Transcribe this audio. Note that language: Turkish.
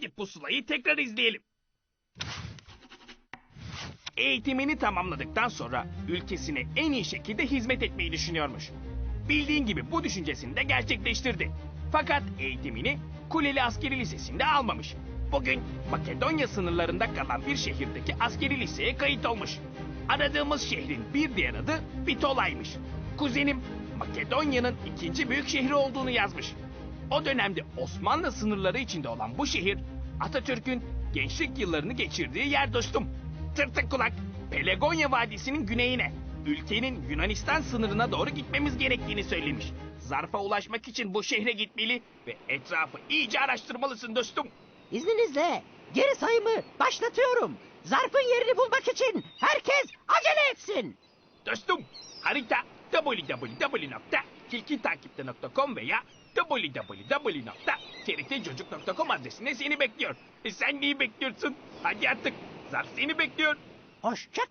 Hadi pusulayı tekrar izleyelim. Eğitimini tamamladıktan sonra ülkesine en iyi şekilde hizmet etmeyi düşünüyormuş. Bildiğin gibi bu düşüncesini de gerçekleştirdi. Fakat eğitimini Kuleli Askeri Lisesi'nde almamış. Bugün Makedonya sınırlarında kalan bir şehirdeki askeri liseye kayıt olmuş. Aradığımız şehrin bir diğer adı Bitolay'mış. Kuzenim Makedonya'nın ikinci büyük şehri olduğunu yazmış. O dönemde Osmanlı sınırları içinde olan bu şehir Atatürk'ün gençlik yıllarını geçirdiği yer dostum. Tırtık kulak Pelagonya Vadisi'nin güneyine, ülkenin Yunanistan sınırına doğru gitmemiz gerektiğini söylemiş. Zarfa ulaşmak için bu şehre gitmeli ve etrafı iyice araştırmalısın dostum. İzninizle geri sayımı başlatıyorum. Zarfın yerini bulmak için herkes acele etsin. Dostum harita www.tilkitakipte.com veya www.trtcocuk.com adresinde seni bekliyor. E sen neyi bekliyorsun? Hadi artık zarf seni bekliyor. Hoşça.